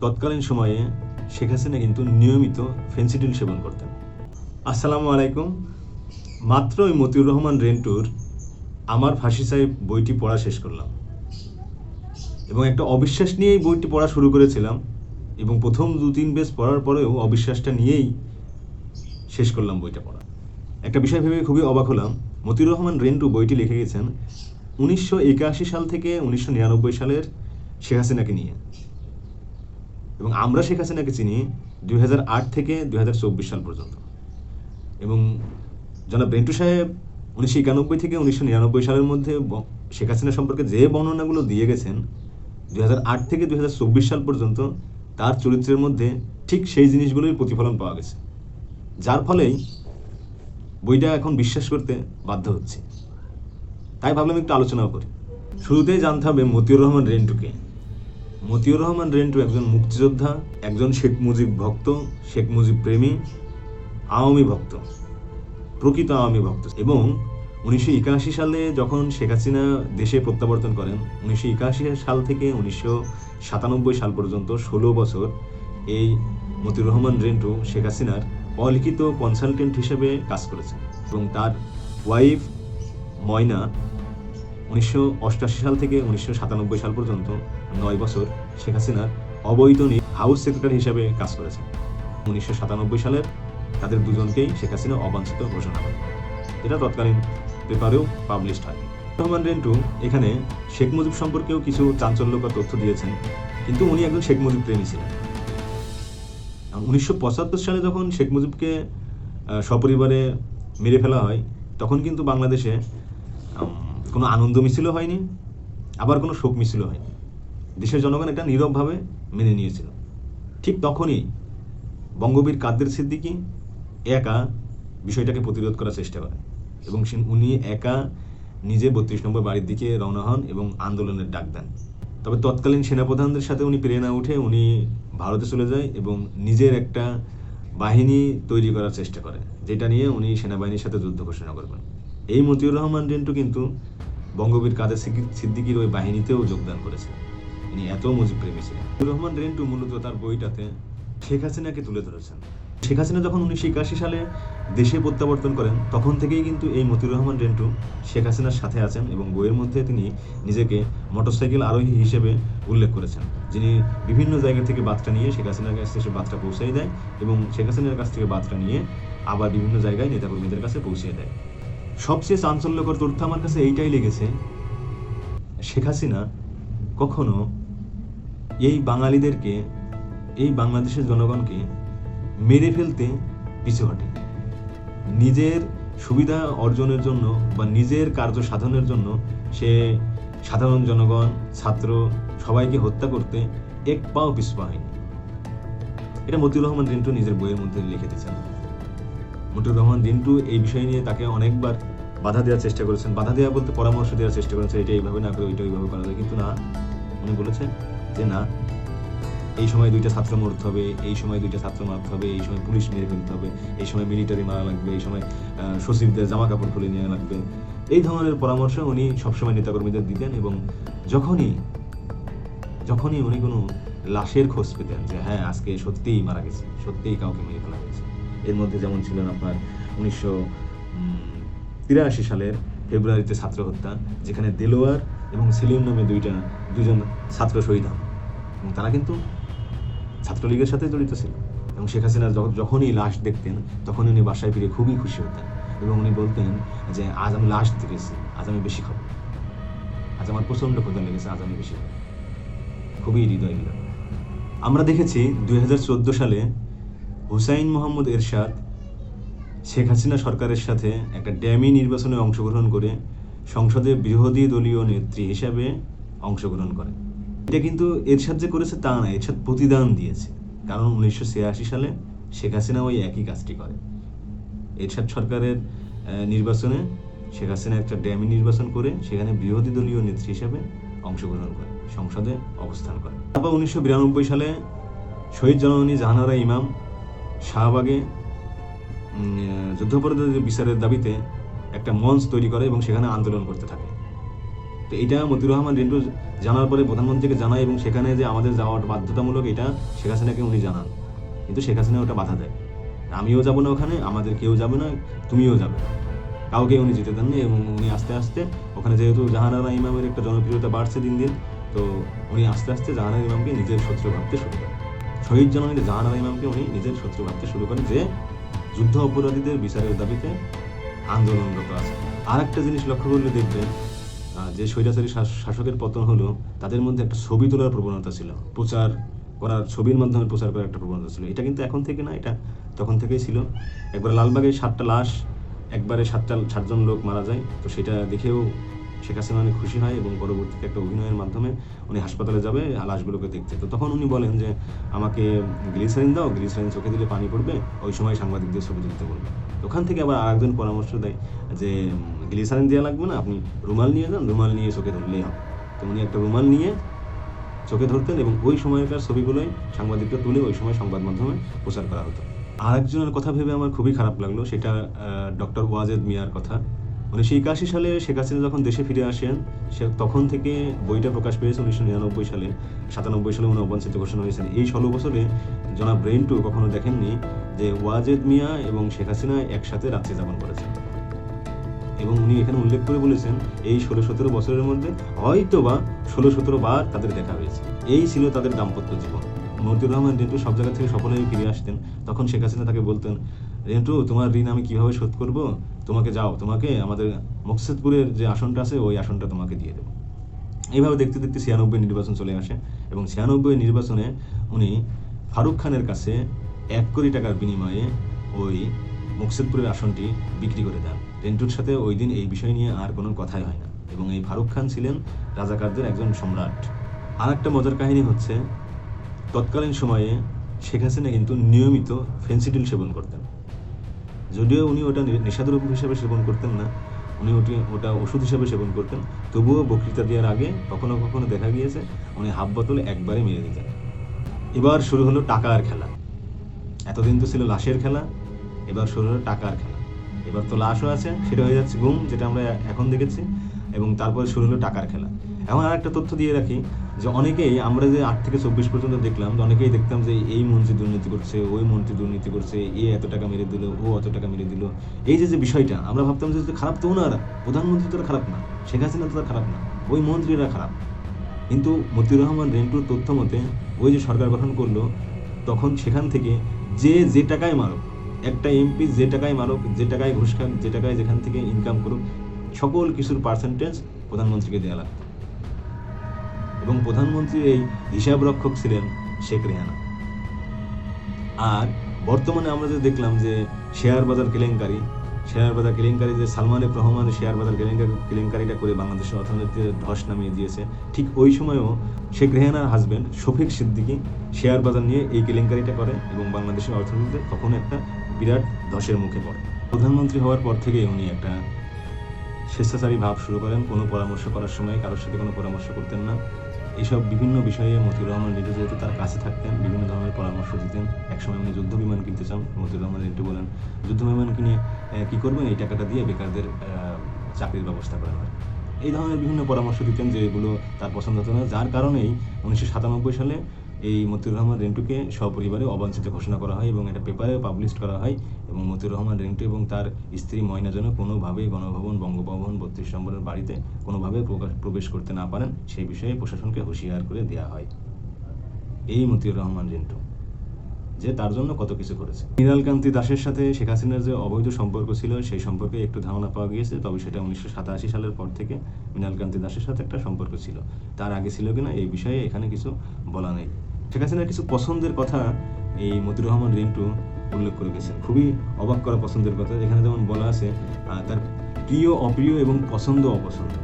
তৎকালীন সময়ে শেখ হাসিনা কিন্তু নিয়মিত ফেন্সিডিল সেবন করতেন। আসসালামু আলাইকুম। মাত্র ওই মতিউর রহমান রেন্টুর আমার ফাঁসি সাহেব বইটি পড়া শেষ করলাম। এবং একটা অবিশ্বাস নিয়েই বইটি পড়া শুরু করেছিলাম এবং প্রথম দু তিন বেশ পড়ার পরেও অবিশ্বাসটা নিয়েই শেষ করলাম বইটা পড়া। একটা বিষয় ভেবে খুবই অবাক হলাম। মতিউর রহমান রেন্টু বইটি লিখে গেছেন উনিশশো একাশি সাল থেকে উনিশশো নিরানব্বই সালের শেখ হাসিনাকে নিয়ে। এবং আমরা শেখ হাসিনাকে চিনি দুই হাজার আট থেকে দুই হাজার চব্বিশ সাল পর্যন্ত। এবং জনাব বেন্টু সাহেব উনিশশো একানব্বই থেকে উনিশশো নিরানব্বই সালের মধ্যে শেখ হাসিনা সম্পর্কে যে বর্ণনাগুলো দিয়ে গেছেন, দুই হাজার আট থেকে দু হাজার চব্বিশ সাল পর্যন্ত তার চরিত্রের মধ্যে ঠিক সেই জিনিসগুলোই প্রতিফলন পাওয়া গেছে। যার ফলেই বইটা এখন বিশ্বাস করতে বাধ্য হচ্ছে। তাই ভাবলাম একটু আলোচনাও করি। শুরুতেই জানতে হবে মতিউর রহমান রেন্টুকে। মতিউর রহমান রেন্টু একজন মুক্তিযোদ্ধা, একজন শেখ মুজিব ভক্ত, শেখ মুজিব প্রেমী, আওয়ামী ভক্ত, প্রকৃত আওয়ামী ভক্ত। এবং উনিশশো একাশি সালে যখন শেখ হাসিনা দেশে প্রত্যাবর্তন করেন, উনিশশো একাশি সাল থেকে উনিশশো সাতানব্বই সাল পর্যন্ত ষোলো বছর এই মতিউর রহমান রেন্টু শেখ হাসিনার অলিখিত কনসালটেন্ট হিসেবে কাজ করেছেন। এবং তার ওয়াইফ ময়না উনিশশো সাল থেকে উনিশশো সাতানব্বই সাল পর্যন্ত নয় বছর শেখ হাসিনার অবৈধ নি- হাউস সেক্রেটারি হিসেবে কাজ করেছেন। উনিশশো সাতানব্বই সালের তাদের দুজনকেই শেখ হাসিনা অবাঞ্ছিত ঘোষণা করেন। এটা তৎকালীন পেপারেও পাবলিশড হয়। রহমান রেন্টু এখানে শেখ মুজিব সম্পর্কেও কিছু চাঞ্চল্যকর তথ্য দিয়েছেন, কিন্তু উনি একজন শেখ মুজিব প্রেমী ছিলেন। উনিশশো পঁচাত্তর সালে যখন শেখ মুজিবকে সপরিবারে মেরে ফেলা হয়, তখন কিন্তু বাংলাদেশে কোনো আনন্দ মিছিলও হয়নি, আবার কোনো শোক মিছিলও হয়নি। দেশের জনগণ এটা নীরবভাবে মেনে নিয়েছিল। ঠিক তখনই বঙ্গবীর কাদের সিদ্দিকী একা বিষয়টাকে প্রতিরোধ করার চেষ্টা করে এবং উনি একা নিজে বত্রিশ নম্বর বাড়ির দিকে রওনা হন এবং আন্দোলনের ডাক দেন। তবে তৎকালীন সেনাপ্রধানদের সাথে উনি পেরে না উঠে উনি ভারতে চলে যায় এবং নিজের একটা বাহিনী তৈরি করার চেষ্টা করে যেটা নিয়ে উনি সেনাবাহিনীর সাথে যুদ্ধ ঘোষণা করবেন। এই মতিউর রহমান রেন্টু কিন্তু বঙ্গবীর কাদের সিদ্দিক- সিদ্দিকীর ওই বাহিনীতেও যোগদান করেছিলেন। তিনি এত মুজিব প্রেমী ছিলেন রহমান রেন্টু মূলত তার বইটাতে শেখ হাসিনাকে তুলে ধরেছেন। শেখ হাসিনা যখন উনিশশো একাশি সালে দেশে প্রত্যাবর্তন করেন, তখন থেকেই কিন্তু এই মতিউর রহমান রেন্টু শেখ হাসিনার সাথে আছেন এবং বইয়ের মধ্যে তিনি নিজেকে মোটরসাইকেল আরোহী হিসেবে উল্লেখ করেছেন। যিনি বিভিন্ন জায়গা থেকে বার্তা নিয়ে শেখ হাসিনার কাছ থেকে বার্তা পৌঁছাই দেয় এবং শেখ হাসিনার কাছ থেকে বার্তা নিয়ে আবার বিভিন্ন জায়গায় নেতাকর্মীদের কাছে পৌঁছে দেয়। সবচেয়ে চাঞ্চল্যকর তথ্য আমার কাছে এইটাই লেগেছে, শেখ হাসিনা কখনো এই বাঙালিদেরকে, এই বাংলাদেশের জনগণকে মেরে ফেলতে পিছু হটে। নিজের সুবিধা অর্জনের জন্য বা নিজের কার্য সাধনের জন্য সে সাধারণ জনগণ, ছাত্র সবাইকে হত্যা করতে এক পাও পিছু পা হয়নি। এটা মতিউর রহমান রিন্টু নিজের বইয়ের মধ্যে লিখে দিয়েছেন। মতিউর রহমান রিন্টু এই বিষয় নিয়ে তাকে অনেকবার বাধা দেওয়ার চেষ্টা করেছেন। বাধা দেওয়া বলতে পরামর্শ দেওয়ার চেষ্টা করেছেন। এটা এইভাবে না করে ওইটা ওইভাবে করা যায়। কিন্তু না, উনি বলেছেন যে না। এই সময় দুইটা ছাত্র মরতে হবে, এই সময় দুইটা ছাত্র মারতে হবে, এই সময় পুলিশ মেরে ফেলতে হবে, এই সময় মিলিটারি মারা লাগবে, এই সময় সচিবদের জামা কাপড় খুলে নেওয়া লাগবে। এই ধরনের পরামর্শ উনি সবসময় নেতাকর্মীদের দিতেন এবং যখনই যখনই উনি কোনো লাশের খোঁজ পেতেন যে হ্যাঁ আজকে সত্যিই মারা গেছে, সত্যিই কাউকে মেরে ফেলা হয়েছে। এর মধ্যে যেমন ছিলেন আপনার উনিশশো তিরাশি সালের ফেব্রুয়ারিতে ছাত্র হত্যা, যেখানে দেলোয়ার এবং সেলিম নামে দুইটা, দুজন ছাত্র শহীদ হন। এবং তারা কিন্তু ছাত্রলীগের সাথে জড়িত ছিল। এবং শেখ হাসিনা যখনই লাশ দেখতেন, তখনই উনি বাসায় ফিরে খুবই খুশি হতেন এবং উনি বলতেন যে, আজ আমি লাশ দেখেছি, আজ আমি বেশি খাব আজ আমার প্রচণ্ড ক্ষুধা লেগেছে, আজ আমি বেশি খাব খুবই হৃদয় মিলন আমরা দেখেছি দুই হাজার চোদ্দ সালে হুসাইন মোহাম্মদ এরশাদ শেখ হাসিনা সরকারের সাথে একটা ড্যামি নির্বাচনে অংশগ্রহণ করে সংসদে বিরোধী দলীয় নেত্রী হিসাবে অংশগ্রহণ করে এটা কিন্তু এরশাদ যে করেছে তা না, এরশাদ প্রতিদান দিয়েছে। কারণ উনিশশো ছিয়াশি সালে শেখ হাসিনা ওই একই কাজটি করে। এরশাদ সরকারের নির্বাচনে শেখ হাসিনা একটা ড্যামি নির্বাচন করে সেখানে বিরোধী দলীয় নেত্রী হিসেবে অংশগ্রহণ করে, সংসদে অবস্থান করে। তারপর উনিশশো বিরানব্বই সালে শহীদ জননী জাহানারা ইমাম শাহবাগে যুদ্ধাপরাধীদের বিচারের দাবিতে একটা মঞ্চ তৈরি করে এবং সেখানে আন্দোলন করতে থাকে। তো এটা মতিউর রহমান রিন্টু জানার পরে প্রধানমন্ত্রীকে জানায় এবং সেখানে যে আমাদের যাওয়ার বাধ্যতামূলক এটা শেখ হাসিনাকে উনি জানান। কিন্তু শেখ হাসিনা ওটা বাধা দেয়। আমিও যাব না ওখানে, আমাদের কেউ যাবে না, তুমিও যাবে। কাউকে উনি যেতে দেননি এবং উনি আস্তে আস্তে ওখানে যেহেতু জাহানারা ইমামের একটা জনপ্রিয়তা বাড়ছে দিন দিন, তো উনি আস্তে আস্তে জাহানারা ইমামকে নিজের শত্রু ভাবতে শুরু করেন। শহীদ জননী জাহানারা ইমামকে উনি নিজের শত্রু ভাবতে শুরু করেন যে যুদ্ধ অপরাধীদের বিচারের দাবিতে আন্দোলনরত আছে। আর একটা জিনিস লক্ষ্য করলে দেখবেন যে স্বৈরাচারী শাস- শাসকের পতন হলো, তাদের মধ্যে একটা ছবি তোলার প্রবণতা ছিল। প্রচার করার, ছবির মাধ্যমে প্রচার করার একটা প্রবণতা ছিল। এটা কিন্তু এখন থেকে না, এটা তখন থেকেই ছিল। একবার লালবাগে সাতটা লাশ, একবারে সাতটা, সাতজন লোক মারা যায়। তো সেটা দেখেও শেখ হাসিনা অনেক খুশি হয় এবং পরবর্তীতে একটা অভিনয়ের মাধ্যমে উনি হাসপাতালে যাবে, লাশগুলোকে দেখতে। তো তখন উনি বলেন যে, আমাকে গ্লিসারিন দাও, গ্লিসারিন চোখে দিলে পানি পড়বে, ওই সময় সাংবাদিকদের ছবি তুলতে বলবে ওখান থেকে আবার আরেকজন পরামর্শ দেয় যে, গ্লিসারিন দেওয়া লাগবে না, আপনি রুমাল নিয়ে যান, রুমাল নিয়ে চোখে ধরলেই হবে। তো উনি একটা রুমাল নিয়ে চোখে ধরতেন এবং ওই সময়কার ছবিগুলোই সাংবাদিকরা তুলে ওই সময় সংবাদ মাধ্যমে প্রচার করা হতো। আরেকজনের কথা ভেবে আমার খুবই খারাপ লাগল, সেটা ডক্টর ওয়াজেদ মিয়ার কথা। উনিশশো একাশি সালে শেখ হাসিনা যখন দেশে ফিরে আসেন, সে তখন থেকে বইটা প্রকাশ পেয়েছে উনিশশো নিরানব্বই সালে, সাতানব্বই সালে উনি অবাঞ্ছিত ঘোষণা হয়েছেন। এই ষোলো বছরে জনাব ব্রেইনটু কখনো দেখেননি যে ওয়াজেদ মিয়া এবং শেখ হাসিনা একসাথে রাত্রি যাপন করেছেন। এবং উনি এখানে উল্লেখ করে বলেছেন, এই ষোলো সতেরো বছরের মধ্যে হয়তো বা ষোলো সতেরো বার তাদের দেখা হয়েছে। এই ছিল তাদের দাম্পত্য জীবন। মতিউর রহমান রেন্টু সব জায়গা থেকে সফল হয়ে ফিরে আসতেন। তখন শেখ হাসিনা তাকে বলতেন, রেন্টু, তোমার ঋণ আমি কীভাবে শোধ করব? তোমাকে যাও, তোমাকে আমাদের মকসেদপুরের যে আসনটা আছে, ওই আসনটা তোমাকে দিয়ে দেবো। এইভাবে দেখতে দেখতে ছিয়ানব্বই নির্বাচন চলে আসে এবং ছিয়ানব্বই নির্বাচনে উনি ফারুক খানের কাছে এক কোটি টাকার বিনিময়ে ওই মুকসেদপুরের আসনটি বিক্রি করে দেন। রেন্টুর সাথে ওই দিন এই বিষয় নিয়ে আর কোনো কথাই হয় না। এবং এই ফারুক খান ছিলেন রাজাকারদের একজন সম্রাট। আর একটা মজার কাহিনী হচ্ছে, তৎকালীন সময়ে শেখ হাসিনা কিন্তু নিয়মিত ফেন্সিডিল সেবন করতেন। যদিও উনি ওটা নেশাদ্রব্য হিসেবে সেবন করতেন না, উনি ওটি, ওটা ওষুধ হিসাবে সেবন করতেন। তবুও বক্তৃতা দেওয়ার আগে কখনো কখনো দেখা গিয়েছে উনি হাফ বোতলে একবারে মেরে দিতেন। এবার শুরু হলো টাকার খেলা। এতদিন তো ছিল লাশের খেলা, এবার শুরু হলো টাকার খেলা। এবার তো লাশও আছে, সেটা হয়ে যাচ্ছে গুম, যেটা আমরা এখন দেখেছি, এবং তারপরে শুরু হলো টাকার খেলা। এখন আর একটা তথ্য দিয়ে রাখি যে অনেকেই আমরা যে আট থেকে চব্বিশ পর্যন্ত দেখলাম যে অনেকেই দেখতাম যে এই মন্ত্রী দুর্নীতি করছে, ওই মন্ত্রী দুর্নীতি করছে, এ এত টাকা মেরে দিল, ও অত টাকা মেরে দিল। এই যে যে বিষয়টা, আমরা ভাবতাম যে খারাপ তো ওনারা, প্রধানমন্ত্রী তো খারাপ না, শেখ হাসিনা তো খারাপ না, ওই মন্ত্রীরা খারাপ। কিন্তু মতিউর রহমান রেন্টুর তথ্য মতে, ওই যে সরকার গঠন করল, তখন সেখান থেকে যে যে টাকায় মারুক, একটা এমপি যে টাকায় মারুক, যে টাকায় ঘুষ খাক, যে টাকায় যেখান থেকে ইনকাম করুক, সকল কিছুর পার্সেন্টেজ প্রধানমন্ত্রীকে দেওয়া লাগতো এবং প্রধানমন্ত্রীর এই হিসাব রক্ষক ছিলেন শেখ রেহানা। আর বর্তমানে আমরা যে দেখলাম যে শেয়ার বাজার কেলেঙ্কারি, শেয়ার বাজার কেলেঙ্কারি যে সালমান এফ রহমান শেয়ার বাজার কেলেঙ্কারি, কেলেঙ্কারিটা করে বাংলাদেশের অর্থনীতিতে ধস নামিয়ে দিয়েছে, ঠিক ওই সময়ও শেখ রেহানার হাজবেন্ড শফিক সিদ্দিকি শেয়ার বাজার নিয়ে এই কেলেঙ্কারিটা করে এবং বাংলাদেশের অর্থনীতিতে তখন একটা বিরাট ধসের মুখে পড়ে। প্রধানমন্ত্রী হওয়ার পর থেকেই উনি একটা স্বেচ্ছাচারী ভাব শুরু করেন, কোনো পরামর্শ করার সময় কারোর সাথে কোনো পরামর্শ করতেন না। এইসব বিভিন্ন বিষয়ে মতিউর রহমান রেড্ডি যেহেতু তার কাছে থাকতেন, বিভিন্ন ধরনের পরামর্শ দিতেন। একসময় উনি যুদ্ধ বিমান কিনতে চান। মতিউর রহমান রেড্ডি বলেন, যুদ্ধ বিমান কিনে কী করবেন? এই টাকাটা দিয়ে বেকারদের চাকরির ব্যবস্থা করা হয় এই ধরনের বিভিন্ন পরামর্শ দিতেন যেগুলো তার পছন্দ হতো না। যার কারণেই উনিশশো সাতানব্বই সালে এই মতিউর রহমান রেন্টুকে সপরিবারে অবাঞ্ছিত ঘোষণা করা হয় এবং এটা পেপারে পাবলিশ করা হয় এবং মতিউর রহমান রেন্টু এবং তার স্ত্রী ময়না যেন কোনোভাবেই গণভবন, বঙ্গভবন, বত্রিশ নম্বরের বাড়িতে কোনোভাবে প্রবেশ করতে না পারেন সেই বিষয়ে প্রশাসনকে হুঁশিয়ার করে দেওয়া হয়। এই মতিউর রহমান রেন্টু, যে তার জন্য কত কিছু করেছে। মৃণালকান্তি দাসের সাথে শেখ হাসিনার যে অবৈধ সম্পর্ক ছিল, সেই সম্পর্কে একটু ধারণা পাওয়া গিয়েছে, তবে সেটা উনিশশো সাতাশি সালের পর থেকে মৃণালকান্তি দাসের সাথে একটা সম্পর্ক ছিল। তার আগে ছিল কিনা, এই বিষয়ে এখানে কিছু বলা নেই। শেখ হাসিনার কিছু পছন্দের কথা এই মতির রহমান রিন্টু উল্লেখ করে গেছেন। খুবই অবাক করা পছন্দের কথা যেখানে যেমন বলা আছে তার প্রিয় অপ্রিয় এবং পছন্দ অপছন্দ।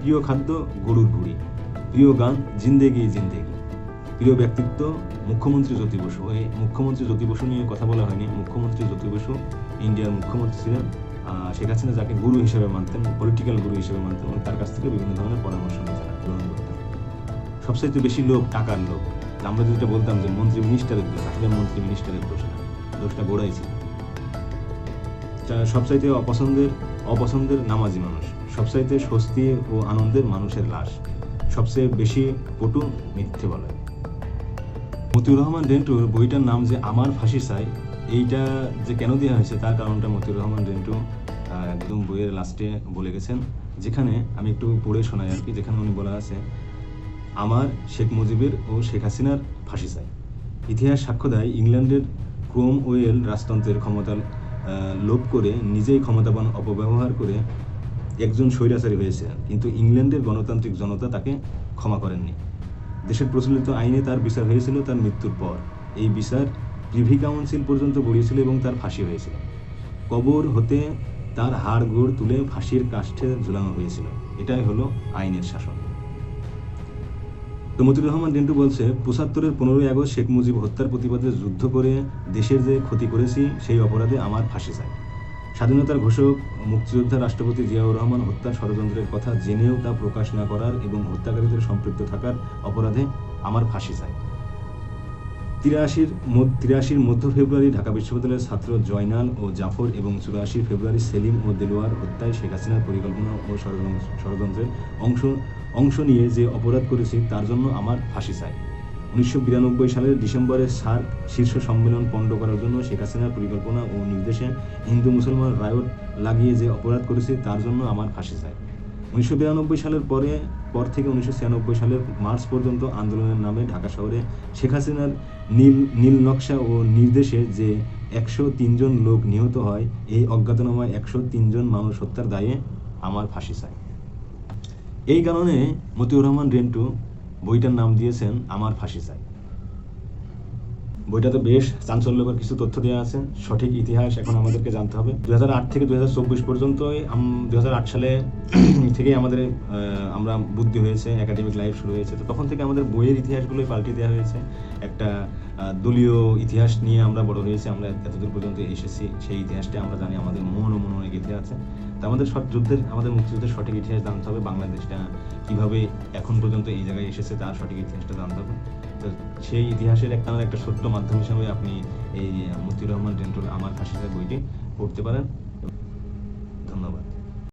প্রিয় খাদ্য গরুর ঘুড়ি প্রিয় গান জিন্দেগি জিন্দেগি। প্রিয় ব্যক্তিত্ব মুখ্যমন্ত্রী জ্যোতি বসু। এই মুখ্যমন্ত্রী জ্যোতি বসু নিয়ে কথা বলা হয়নি। মুখ্যমন্ত্রী জ্যোতি বসু ইন্ডিয়ার মুখ্যমন্ত্রী ছিলেন। আহ, শেখ হাসিনা যাকে গুরু হিসেবে মানতেন পলিটিক্যাল গুরু হিসেবে মানতেন এবং তার কাছ থেকে বিভিন্ন ধরনের পরামর্শ নিতেন গ্রহণ করতেন। সবচাইতে বেশি লোক টাকার আমরা যেটা বলতাম যে মন্ত্রী মিনিস্টারের দোষ, আসলে মন্ত্রী মিনিস্টারের দোষ না। দোষটা গোড়াই ছিল সবচাইতে অপছন্দের অপছন্দের নামাজি মানুষ, সবচাইতে স্বস্তি ও আনন্দের মানুষের লাশ, সবচেয়ে বেশি পটু মিথ্যে বলে। মতিউর রহমান রেন্টুর বইটার নাম যে আমার ফাঁসি চাই, এইটা যে কেন দেওয়া হয়েছে তার কারণটা মতিউর রহমান রেন্টু একদম বইয়ের লাস্টে বলে গেছেন, যেখানে আমি একটু পড়ে শোনাই আর কি, যেখানে উনি বলা আছে আমার, শেখ মুজিবের ও শেখ হাসিনার ফাঁসি চাই। ইতিহাস সাক্ষ্য দেয় ইংল্যান্ডের ক্রোম ওয়েল রাজতন্ত্রের ক্ষমতা লোভ করে নিজেই ক্ষমতাবান, অপব্যবহার করে একজন স্বৈরাচারী হয়েছে কিন্তু ইংল্যান্ডের গণতান্ত্রিক জনতা তাকে ক্ষমা করেননি। দেশের প্রচলিত আইনে তার বিচার হয়েছিল তার মৃত্যুর পর। এই বিচার প্রিভি কাউন্সিল পর্যন্ত গড়িয়েছিল এবং তার ফাঁসি হয়েছিল। কবর হতে তার হাড় গোড় তুলে ফাঁসির কাষ্ঠে ঝুলানো হয়েছিল। এটাই হলো আইনের শাসন। তো মতিউর রহমান ডিন্টু বলছে, পঁচাত্তরের পনেরোই আগস্ট শেখ মুজিব হত্যার প্রতিবাদে যুদ্ধ করে দেশের যে ক্ষতি করেছি, সেই অপরাধে আমার ফাঁসে যায় স্বাধীনতার ঘোষক, মুক্তিযোদ্ধা রাষ্ট্রপতি জিয়াউর রহমান হত্যার ষড়যন্ত্রের কথা জেনেও তা প্রকাশ না করার এবং হত্যাকারীদের সম্পৃক্ত থাকার অপরাধে আমার ফাঁসি চাই। তিরাশির তিরাশির মধ্য ফেব্রুয়ারি ঢাকা বিশ্ববিদ্যালয়ের ছাত্র জয়নাল ও জাফর এবং চুরাশি ফেব্রুয়ারি সেলিম ও দেলোয়ার হত্যায় শেখ হাসিনার পরিকল্পনা ও ষড়যন্ত্রের অংশ অংশ নিয়ে যে অপরাধ করেছি তার জন্য আমার ফাঁসি চাই। উনিশশো বিরানব্বই সালের ডিসেম্বরে সার্ক শীর্ষ সম্মেলন পণ্ড করার জন্য শেখ হাসিনার পরিকল্পনা ও নির্দেশে হিন্দু মুসলমান রায়ট লাগিয়ে যে অপরাধ করেছি তার জন্য আমার ফাঁসি চাই। উনিশশো বিরানব্বই সালের পরে, পর থেকে উনিশশো ছিয়ানব্বই সালের মার্চ পর্যন্ত আন্দোলনের নামে ঢাকা শহরে শেখ হাসিনার নীল নীল নকশা ও নির্দেশে যে একশো তিনজন লোক নিহত হয়, এই অজ্ঞাতনামায় একশো তিনজন মানুষ হত্যার দায়ে আমার ফাঁসি চাই এই কারণে মতিউর রহমান রেন্টু বইটার নাম দিয়েছেন, আমার ফাঁসি চাই বইটাতে বেশ চাঞ্চল্যকর কিছু তথ্য দেওয়া আছে। সঠিক ইতিহাস এখন আমাদেরকে জানতে হবে। দুই হাজার আট থেকে দুই হাজার চব্বিশ পর্যন্ত দুহাজার আট সালে থেকেই আমাদের আমরা বুদ্ধি হয়েছে একাডেমিক লাইফ শুরু হয়েছে। তো তখন থেকে আমাদের বইয়ের ইতিহাসগুলোই পাল্টে দেওয়া হয়েছে। একটা দলীয় ইতিহাস নিয়ে আমরা বড় হয়েছি, আমরা এতদূর পর্যন্ত এসেছি। সেই ইতিহাসটা আমরা জানি, আমাদের মন ও মন অনেক ইতিহাস আছে। তো আমাদের সব যুদ্ধের, আমাদের মুক্তিযুদ্ধের সঠিক ইতিহাস জানতে হবে। বাংলাদেশটা কীভাবে এখন পর্যন্ত এই জায়গায় এসেছে, তার সঠিক ইতিহাসটা জানতে হবে। সেই ইতিহাসের একটা একটা ছোট্ট মাধ্যম হিসাবে আপনি এই মতিউর রহমান ডেন্টুর আমার ফাঁসিতে বইটি পড়তে পারেন।